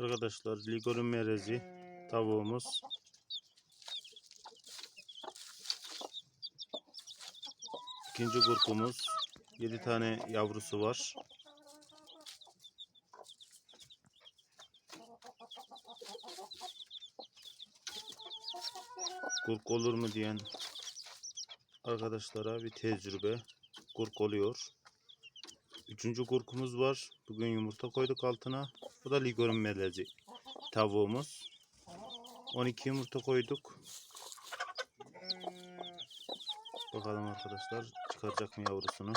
Arkadaşlar Ligor'un merezi tavuğumuz. İkinci kurkumuz. 7 tane yavrusu var. Kurk olur mu diyen arkadaşlara bir tecrübe. Kurk oluyor. Üçüncü kurkumuz var. Bugün yumurta koyduk altına. Bu da ligorun melezi tavuğumuz. 12 yumurta koyduk. Bakalım arkadaşlar çıkaracak mı yavrusunu.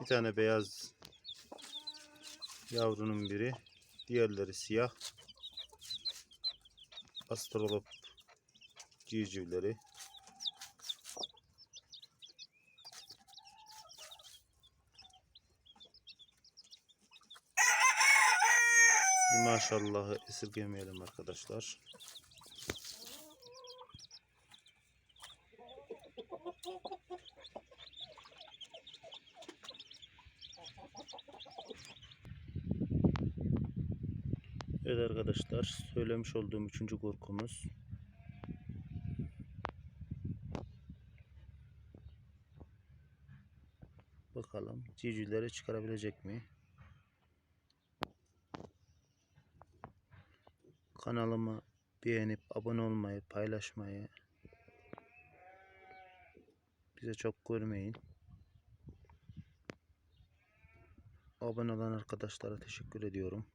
Bir tane beyaz yavrunun biri. Diğerleri siyah. Astrolop civcivleri. Maşallahı esirgemeyelim arkadaşlar. Evet arkadaşlar söylemiş olduğum üçüncü korkumuz. Bakalım civcivleri çıkarabilecek mi? Kanalımı beğenip abone olmayı, paylaşmayı bize çok görmeyin. Abone olan arkadaşlara teşekkür ediyorum.